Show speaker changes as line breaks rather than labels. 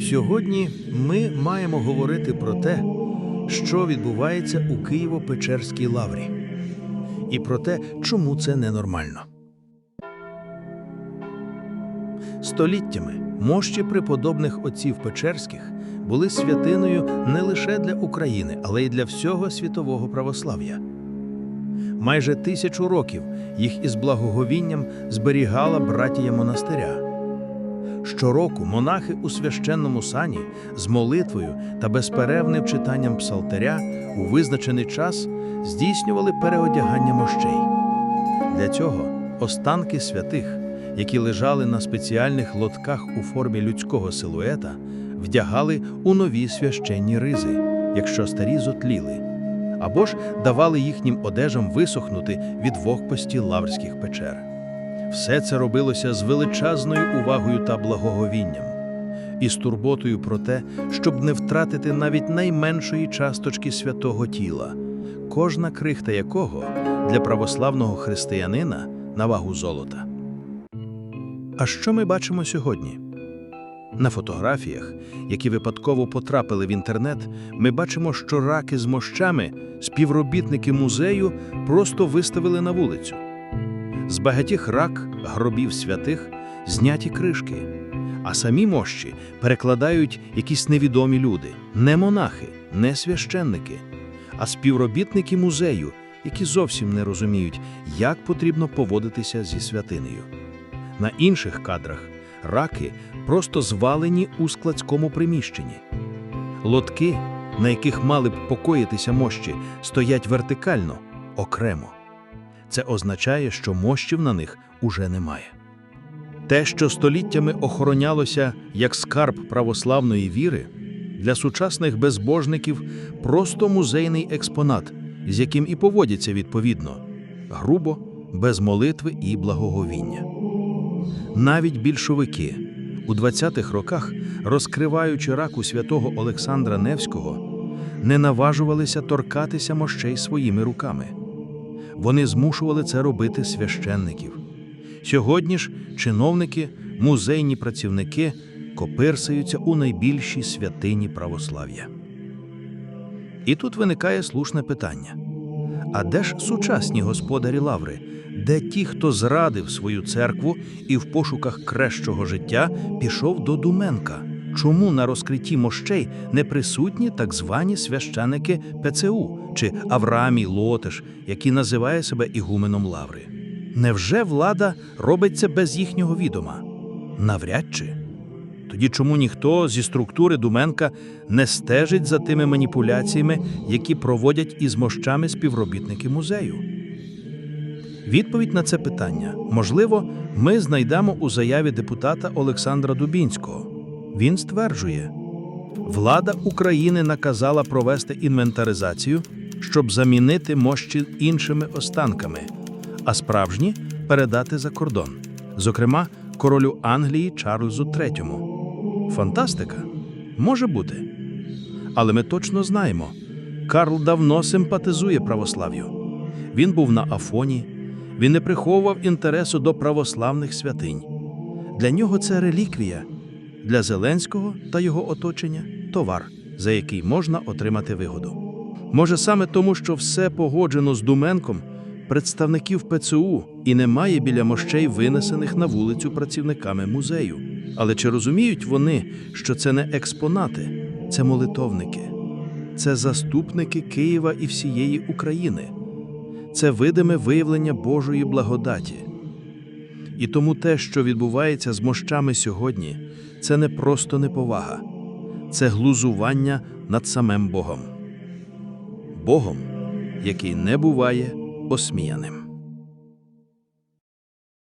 Сьогодні ми маємо говорити про те, що відбувається у Києво-Печерській лаврі, і про те, чому це ненормально. Століттями мощі преподобних отців Печерських були святиною не лише для України, але й для всього світового православ'я. Майже тисячу років їх із благоговінням зберігала братія монастиря. Щороку монахи у священному сані з молитвою та безперервним читанням псалтиря у визначений час здійснювали переодягання мощей. Для цього останки святих, які лежали на спеціальних лотках у формі людського силуета, вдягали у нові священні ризи, якщо старі зотліли, або ж давали їхнім одежам висохнути від вогкості лаврських печер. Все це робилося з величезною увагою та благоговінням, і з турботою про те, щоб не втратити навіть найменшої часточки святого тіла, кожна крихта якого для православного християнина на вагу золота. А що ми бачимо сьогодні? На фотографіях, які випадково потрапили в інтернет, ми бачимо, що раки з мощами співробітники музею просто виставили на вулицю. З багатьох рак гробів святих зняті кришки, а самі мощі перекладають якісь невідомі люди, не монахи, не священники, а співробітники музею, які зовсім не розуміють, як потрібно поводитися зі святинею. На інших кадрах раки просто звалені у складському приміщенні. Лотки, на яких мали б покоїтися мощі, стоять вертикально, окремо. Це означає, що мощів на них уже немає. Те, що століттями охоронялося як скарб православної віри, для сучасних безбожників просто музейний експонат, з яким і поводяться відповідно грубо, без молитви і благоговіння. Навіть більшовики у 20-х роках, розкриваючи раку святого Олександра Невського, не наважувалися торкатися мощей своїми руками. Вони змушували це робити священників. Сьогодні ж чиновники, музейні працівники копирсаються у найбільшій святині православ'я. І тут виникає слушне питання: а де ж сучасні господарі лаври, де ті, хто зрадив свою церкву і в пошуках кращого життя пішов до Думенка? Чому на розкритті мощей не присутні так звані священики ПЦУ чи Авраамій Лотиш, який називає себе ігуменом лаври? Невже влада робиться без їхнього відома? Навряд чи. Тоді чому ніхто зі структури Думенка не стежить за тими маніпуляціями, які проводять із мощами співробітники музею? Відповідь на це питання, можливо, ми знайдемо у заяві депутата Олександра Дубінського. Він стверджує, влада України наказала провести інвентаризацію, щоб замінити мощі іншими останками, а справжні передати за кордон, зокрема, королю Англії Чарльзу III. Фантастика? Може бути. Але ми точно знаємо, Карл давно симпатизує православ'ю. Він був на Афоні, він не приховував інтересу до православних святинь. Для нього це реліквія, для Зеленського та його оточення товар, за який можна отримати вигоду. Може, саме тому, що все погоджено з Думенком, представників ПЦУ і немає біля мощей винесених на вулицю працівниками музею. Але чи розуміють вони, що це не експонати, це молитовники, це заступники Києва і всієї України, це видиме виявлення Божої благодаті. І тому те, що відбувається з мощами сьогодні, це не просто неповага, це глузування над самим Богом. Богом, який не буває осміяним.